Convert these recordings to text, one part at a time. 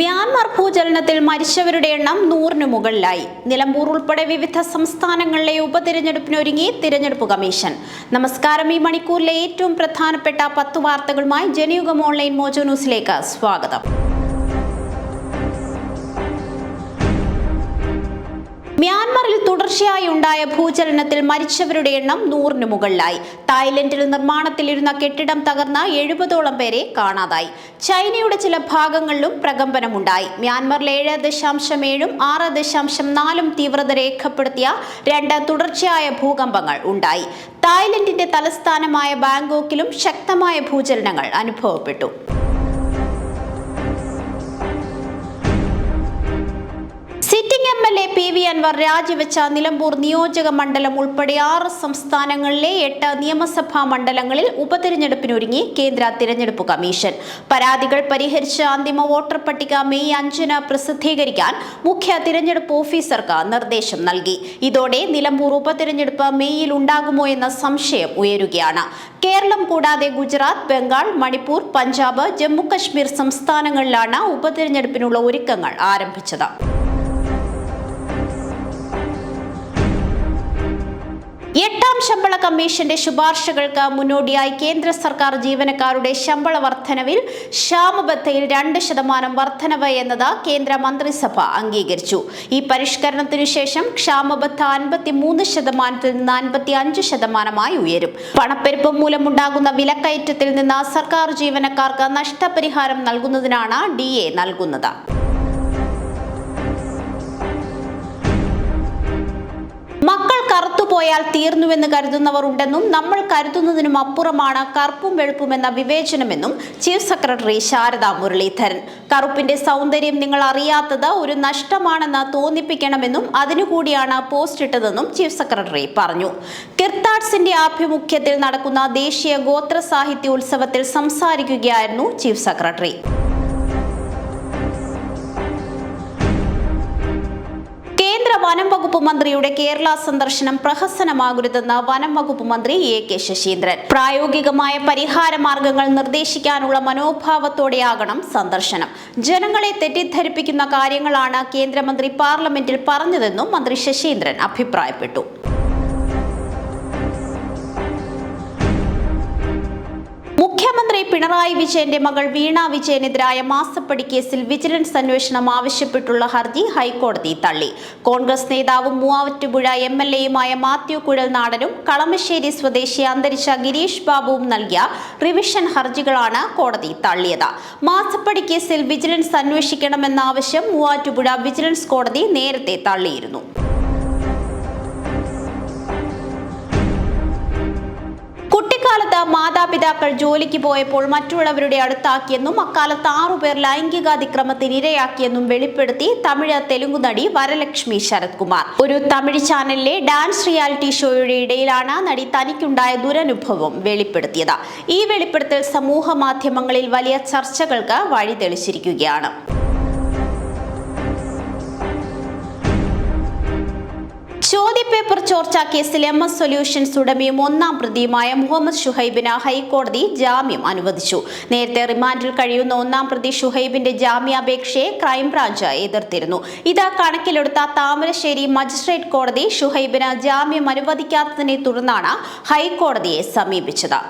Myanmar ഭൂചലനത്തിൽ മരിച്ചവരുടെ എണ്ണം നൂറിന് മുകളിലായി. നിലമ്പൂർ ഉൾപ്പെടെ വിവിധ സംസ്ഥാനങ്ങളിലെ ഉപതിരഞ്ഞെടുപ്പിനൊരുങ്ങി തിരഞ്ഞെടുപ്പ് കമ്മീഷൻ. നമസ്കാരം ഈ മണിക്കൂറിലെ ഏറ്റവും പ്രധാനപ്പെട്ട പത്ത് വാർത്തകളുമായി ജനയുഗം ഓൺലൈൻ മോജോ ന്യൂസിലേക്ക് സ്വാഗതം. മ്യാൻമറിൽ തുടർച്ചയായി ഉണ്ടായ ഭൂചലനത്തിൽ മരിച്ചവരുടെ എണ്ണം നൂറിന് മുകളിലായി. തായ്ലൻഡിൽ നിർമ്മാണത്തിലിരുന്ന കെട്ടിടം തകർന്ന എഴുപതോളം പേരെ കാണാതായി. ചൈനയുടെ ചില ഭാഗങ്ങളിലും പ്രകമ്പനമുണ്ടായി. മ്യാൻമറിൽ ഏഴ് ദശാംശം ഏഴും ആറ് ദശാംശം നാലും തീവ്രത രേഖപ്പെടുത്തിയ രണ്ട് തുടർച്ചയായ ഭൂകമ്പങ്ങൾ ഉണ്ടായി. തായ്ലൻഡിന്റെ തലസ്ഥാനമായ ബാങ്കോക്കിലും ശക്തമായ ഭൂചലനങ്ങൾ അനുഭവപ്പെട്ടു. എം പി വി അൻവർ രാജിവെച്ച നിലമ്പൂർ നിയോജക മണ്ഡലം ഉൾപ്പെടെ ആറ് സംസ്ഥാനങ്ങളിലെ എട്ട് നിയമസഭാ മണ്ഡലങ്ങളിൽ ഉപതിരഞ്ഞെടുപ്പിനൊരുങ്ങി കേന്ദ്ര തിരഞ്ഞെടുപ്പ് കമ്മീഷൻ. പരാതികൾ പരിഹരിച്ച് അന്തിമ വോട്ടർ പട്ടിക മെയ് അഞ്ചിന് പ്രസിദ്ധീകരിക്കാൻ മുഖ്യ തിരഞ്ഞെടുപ്പ് ഓഫീസർക്ക് നിർദ്ദേശം നൽകി. ഇതോടെ നിലമ്പൂർ ഉപതിരഞ്ഞെടുപ്പ് മെയ്യിൽ ഉണ്ടാകുമോ എന്ന സംശയം ഉയരുകയാണ്. കേരളം കൂടാതെ ഗുജറാത്ത് ബംഗാൾ മണിപ്പൂർ പഞ്ചാബ് ജമ്മുകശ്മീർ സംസ്ഥാനങ്ങളിലാണ് ഉപതിരഞ്ഞെടുപ്പിനുള്ള ഒരുക്കങ്ങൾ ആരംഭിച്ചത്. എട്ടാം ശമ്പള കമ്മീഷന്റെ ശുപാർശകൾക്ക് മുന്നോടിയായി കേന്ദ്ര സർക്കാർ ജീവനക്കാരുടെ ശമ്പള വർധനവിൽ ക്ഷാമബത്തയിൽ രണ്ട് ശതമാനം വർധനവ് എന്നത് കേന്ദ്ര മന്ത്രിസഭ അംഗീകരിച്ചു. ഈ പരിഷ്കരണത്തിനു ശേഷം ക്ഷാമബത്ത അൻപത്തി മൂന്ന് ശതമാനത്തിൽ നിന്ന് അൻപത്തി അഞ്ച് ശതമാനമായി ഉയരും. പണപ്പെരുപ്പം മൂലമുണ്ടാകുന്ന വിലക്കയറ്റത്തിൽ നിന്ന് സർക്കാർ ജീവനക്കാർക്ക് നഷ്ടപരിഹാരം നൽകുന്നതിനാണ് ഡി എ നൽകുന്നത്. മക്കൾ കറുത്തുപോയാൽ തീർന്നുവെന്ന് കരുതുന്നവർ ഉണ്ടെന്നും നമ്മൾ കരുതുന്നതിനും അപ്പുറമാണ് കറുപ്പും വെളുപ്പും എന്ന വിവേചനമെന്നും ചീഫ് സെക്രട്ടറി ശാരദ മുരളീധരൻ. കറുപ്പിന്റെ സൗന്ദര്യം നിങ്ങൾ അറിയാത്തത് ഒരു നഷ്ടമാണെന്ന് തോന്നിപ്പിക്കണമെന്നും അതിനുകൂടിയാണ് പോസ്റ്റ് ഇട്ടതെന്നും ചീഫ് സെക്രട്ടറി പറഞ്ഞു. കിർത്താഡ്സിന്റെ ആഭിമുഖ്യത്തിൽ നടക്കുന്ന ദേശീയ ഗോത്ര സാഹിത്യോത്സവത്തിൽ സംസാരിക്കുകയായിരുന്നു ചീഫ് സെക്രട്ടറി. വനം വകുപ്പ് മന്ത്രിയുടെ കേരള സന്ദർശനം പ്രഹസനമാകരുതെന്ന് വനം വകുപ്പ് മന്ത്രി എ കെ ശശീന്ദ്രൻ. പ്രായോഗികമായ പരിഹാര മാർഗങ്ങൾ നിർദ്ദേശിക്കാനുള്ള മനോഭാവത്തോടെയാകണം സന്ദർശനം. ജനങ്ങളെ തെറ്റിദ്ധരിപ്പിക്കുന്ന കാര്യങ്ങളാണ് കേന്ദ്രമന്ത്രി പാർലമെന്റിൽ പറഞ്ഞതെന്നും മന്ത്രി ശശീന്ദ്രൻ അഭിപ്രായപ്പെട്ടു. പിണറായി വിജയന്റെ മകൾ വീണ വിജയനെതിരായ മാസപ്പടി കേസിൽ വിജിലൻസ് അന്വേഷണം ആവശ്യപ്പെട്ടുള്ള ഹർജി ഹൈക്കോടതി തള്ളി. കോൺഗ്രസ് നേതാവും മൂവാറ്റുപുഴ എം എൽ എയുമായ മാത്യു കുഴൽനാടനും കളമശ്ശേരി സ്വദേശി അന്തരിച്ച ഗിരീഷ് ബാബുവും നൽകിയ റിവിഷൻ ഹർജികളാണ് കോടതി തള്ളിയത്. മാസപ്പടി കേസിൽ വിജിലൻസ് അന്വേഷിക്കണമെന്ന ആവശ്യം മൂവാറ്റുപുഴ വിജിലൻസ് കോടതി നേരത്തെ തള്ളിയിരുന്നു. കുട്ടിക്കാലത്ത് മാതാപിതാക്കൾ ജോലിക്ക് പോയപ്പോൾ മറ്റുള്ളവരുടെ അടുത്താക്കിയെന്നും അക്കാലത്ത് ആറുപേർ ലൈംഗികാതിക്രമത്തിന് ഇരയാക്കിയെന്നും വെളിപ്പെടുത്തി തമിഴ് തെലുങ്ക് നടി വരലക്ഷ്മി ശരത് കുമാർ ഒരു തമിഴ് ചാനലിലെ ഡാൻസ് റിയാലിറ്റി ഷോയുടെ ഇടയിലാണ് നടി തനിക്കുണ്ടായ ദുരനുഭവം വെളിപ്പെടുത്തിയത്. ഈ വെളിപ്പെടുത്തൽ സമൂഹ മാധ്യമങ്ങളിൽ വലിയ ചർച്ചകൾക്ക് വഴി ചോദ്യപേപ്പർ ചോർച്ച കേസിൽ എം എസ് സൊല്യൂഷൻസ് ഉടമയും ഒന്നാം പ്രതിയുമായ മുഹമ്മദ് ഷുഹൈബിന് ഹൈക്കോടതി ജാമ്യം അനുവദിച്ചു. നേരത്തെ റിമാൻഡിൽ കഴിയുന്ന ഒന്നാം പ്രതി ഷുഹൈബിന്റെ ജാമ്യാപേക്ഷയെ ക്രൈംബ്രാഞ്ച് എതിർത്തിരുന്നു. ഇത് കണക്കിലെടുത്ത താമരശ്ശേരി മജിസ്ട്രേറ്റ് കോടതി ഷുഹൈബിന് ജാമ്യം അനുവദിക്കാത്തതിനെ തുടർന്നാണ് ഹൈക്കോടതിയെ സമീപിച്ചത്.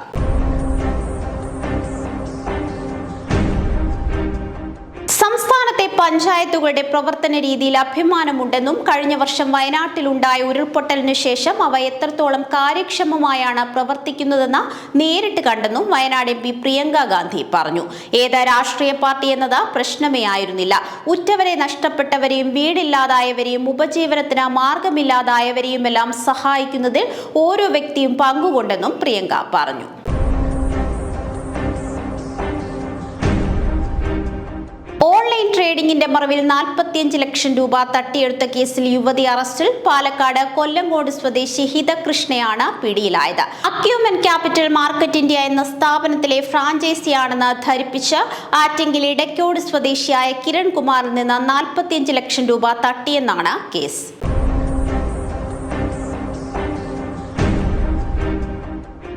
സംസ്ഥാനത്തെ പഞ്ചായത്തുകളുടെ പ്രവർത്തന രീതിയിൽ അഭിമാനമുണ്ടെന്നും കഴിഞ്ഞ വർഷം വയനാട്ടിലുണ്ടായ ഉരുൾപൊട്ടലിനു ശേഷം അവ എത്രത്തോളം കാര്യക്ഷമമായാണ് പ്രവർത്തിക്കുന്നതെന്ന് നേരിട്ട് കണ്ടെന്നും വയനാട് എം പി പ്രിയങ്ക ഗാന്ധി പറഞ്ഞു. ഏത് രാഷ്ട്രീയ പാർട്ടി എന്നത് പ്രശ്നമേ ആയിരുന്നില്ല. ഉറ്റവരെ നഷ്ടപ്പെട്ടവരെയും വീടില്ലാതായവരെയും ഉപജീവനത്തിന് മാർഗമില്ലാതായവരെയും എല്ലാം സഹായിക്കുന്നതിൽ ഓരോ വ്യക്തിയും പങ്കുകൊണ്ടെന്നും പ്രിയങ്ക പറഞ്ഞു. ട്രേഡിംഗിന്റെ മറവിൽ നാൽപ്പത്തിയഞ്ച് ലക്ഷം രൂപ തട്ടിയെടുത്ത കേസിൽ യുവതി അറസ്റ്റിൽ പാലക്കാട് കൊല്ലങ്കോട് സ്വദേശി ഹിതകൃഷ്ണയാണ് പിടിയിലായത്. അക്യൂമൻ ക്യാപിറ്റൽ മാർക്കറ്റ് ഇന്ത്യ എന്ന സ്ഥാപനത്തിലെ ഫ്രാഞ്ചൈസിയാണെന്ന് ധരിപ്പിച്ച് ആറ്റിങ്കിൽ ഇടയ്ക്കോട് സ്വദേശിയായ കിരൺകുമാറിൽ നിന്ന് നാൽപ്പത്തിയഞ്ച് ലക്ഷം രൂപ തട്ടിയെന്നാണ് കേസ്.